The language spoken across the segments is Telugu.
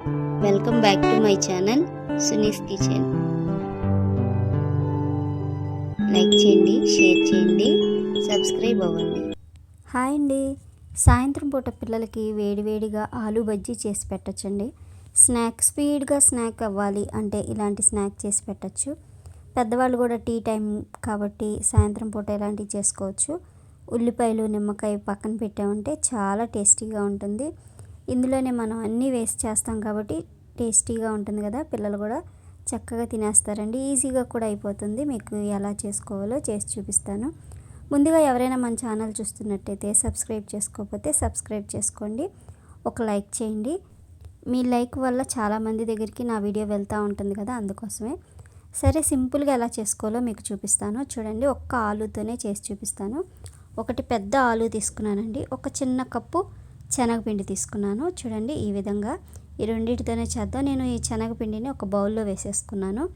Welcome back to my channel Suni's kitchen like చేయండి షేర్ చేయండి సబ్స్క్రైబ్ అవ్వండి. హాయ్ అండి. సాయంత్రం పూట పిల్లలకి వేడివేడిగా ఆలు బజ్జీ చేసి పెట్టచ్చండి. స్నాక్ స్పీడ్గా స్నాక్ అవ్వాలి అంటే ఇలాంటి స్నాక్ చేసి పెట్టచ్చు. పెద్దవాళ్ళు కూడా టీ టైం కాబట్టి సాయంత్రం పూట ఇలాంటివి చేసుకోవచ్చు. ఉల్లిపాయలు నిమ్మకాయ పక్కన పెట్టామంటే చాలా టేస్టీగా ఉంటుంది. ఇందులోనే మనం అన్నీ వేస్ట్ చేస్తాం కాబట్టి టేస్టీగా ఉంటుంది కదా పిల్లలు కూడా చక్కగా తినేస్తారండి. ఈజీగా కూడా అయిపోతుంది. మీకు ఎలా చేసుకోవాలో చేసి చూపిస్తాను. ముందుగా ఎవరైనా మన ఛానల్ చూస్తున్నట్టయితే సబ్స్క్రైబ్ చేసుకోకపోతే సబ్స్క్రైబ్ చేసుకోండి. ఒక లైక్ చేయండి. మీ లైక్ వల్ల చాలామంది దగ్గరికి నా వీడియో వెళ్తూ ఉంటుంది కదా అందుకోసమే. సరే సింపుల్గా ఎలా చేసుకోవాలో మీకు చూపిస్తాను. చూడండి ఒక్క ఆలుతోనే చేసి చూపిస్తాను. ఒకటి పెద్ద ఆలు తీసుకున్నానండి. ఒక చిన్న కప్పు శనగపిండి తీసుకున్నాను. చూడండి ఈ విధంగా ఈ రెండింటితోనే చేద్దాం. నేను ఈ శనగపిండిని ఒక బౌల్లో వేసేసుకున్నాను.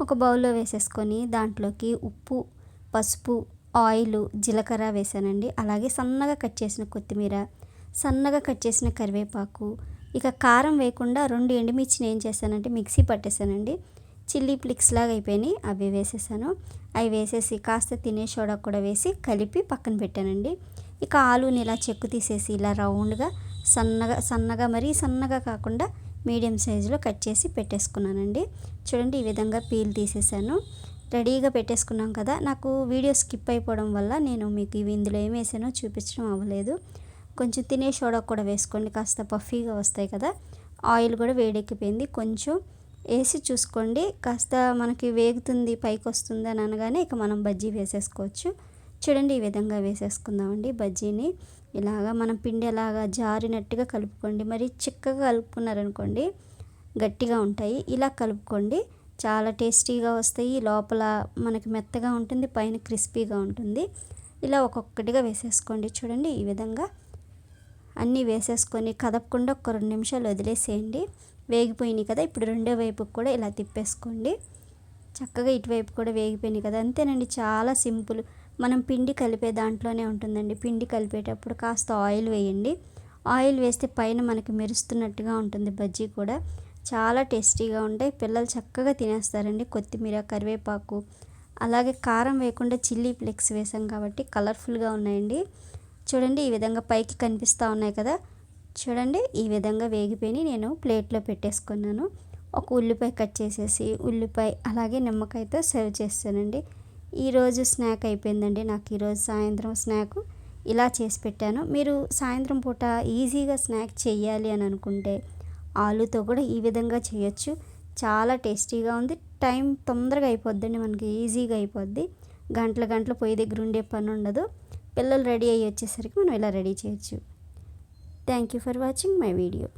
ఒక బౌల్లో వేసేసుకొని దాంట్లోకి ఉప్పు పసుపు ఆయిల్ జీలకర్ర వేసానండి. అలాగే సన్నగా కట్ చేసిన కొత్తిమీర సన్నగా కట్ చేసిన కరివేపాకు ఇక కారం వేయకుండా రెండు ఎండుమిర్చిని ఏం చేశానంటే మిక్సీ పట్టేశానండి చిల్లీ ఫ్లిక్స్ లాగా అయిపోయినాయి. అవి వేసేసాను. అవి వేసేసి కాస్త తినే సోడా కూడా వేసి కలిపి పక్కన పెట్టానండి. ఇక ఆలుని ఇలా చెక్కు తీసేసి ఇలా రౌండ్గా సన్నగా సన్నగా మరీ సన్నగా కాకుండా మీడియం సైజులో కట్ చేసి పెట్టేసుకున్నానండి. చూడండి ఈ విధంగా పీల్ తీసేసాను. రెడీగా పెట్టేసుకున్నాం కదా. నాకు వీడియో స్కిప్ అయిపోవడం వల్ల నేను మీకు ఇవి ఇందులో ఏం వేసానో చూపించడం అవ్వలేదు. కొంచెం తినే సోడా కూడా వేసుకోండి. కాస్త పఫీగా వస్తాయి కదా. ఆయిల్ కూడా వేడెక్కిపోయింది. కొంచెం వేసి చూసుకోండి. కాస్త మనకి వేగుతుంది పైకి వస్తుంది అని అనగానే ఇక మనం బజ్జీ వేసేసుకోవచ్చు. చూడండి ఈ విధంగా వేసేసుకుందామండి బజ్జీని. ఇలాగా మనం పిండి ఎలాగా జారినట్టుగా కలుపుకోండి. మరి చిక్కగా కలుపుకున్నారనుకోండి గట్టిగా ఉంటాయి. ఇలా కలుపుకోండి. చాలా టేస్టీగా వస్తాయి. లోపల మనకి మెత్తగా ఉంటుంది పైన క్రిస్పీగా ఉంటుంది. ఇలా ఒక్కొక్కటిగా వేసేసుకోండి చూడండి ఈ విధంగా. అన్నీ వేసేసుకొని కదపకుండా ఒక రెండు నిమిషాలు వదిలేసేయండి. వేగిపోయినాయి కదా ఇప్పుడు రెండో వైపుకి కూడా ఇలా తిప్పేసుకోండి. చక్కగా ఇటువైపు కూడా వేగిపోయినాయి కదా. అంతేనండి చాలా సింపుల్. మనం పిండి కలిపే దాంట్లోనే ఉంటుందండి. పిండి కలిపేటప్పుడు కాస్త ఆయిల్ వేయండి. ఆయిల్ వేస్తే పైన మనకి మెరుస్తున్నట్టుగా ఉంటుంది బజ్జీ కూడా. చాలా టేస్టీగా ఉంటాయి. పిల్లలు చక్కగా తినేస్తారండి. కొత్తిమీర కరివేపాకు అలాగే కారం వేయకుండా చిల్లీ ఫ్లెక్స్ వేసాం కాబట్టి కలర్ఫుల్గా ఉన్నాయండి. చూడండి ఈ విధంగా పైకి కనిపిస్తూ ఉన్నాయి కదా. చూడండి ఈ విధంగా వేగిపోయి నేను ప్లేట్లో పెట్టేసుకున్నాను. ఒక ఉల్లిపాయ కట్ చేసేసి ఉల్లిపాయ అలాగే నిమ్మకాయతో సర్వ్ చేస్తానండి. ఈరోజు స్నాక్ అయిపోయిందండి. నాకు ఈరోజు సాయంత్రం స్నాక్ ఇలా చేసి పెట్టాను. మీరు సాయంత్రం పూట ఈజీగా స్నాక్ చేయాలి అని అనుకుంటే ఆలుతో కూడా ఈ విధంగా చేయొచ్చు. చాలా టేస్టీగా ఉంది. టైం తొందరగా అయిపోద్దండి. మనకి ఈజీగా అయిపోద్ది. గంటల గంటల పొయ్యి దగ్గర ఉండే పని ఉండదు. పిల్లలు రెడీ అయ్యి వచ్చేసరికి మనం ఇలా రెడీ చేయొచ్చు. Thank you for watching my video.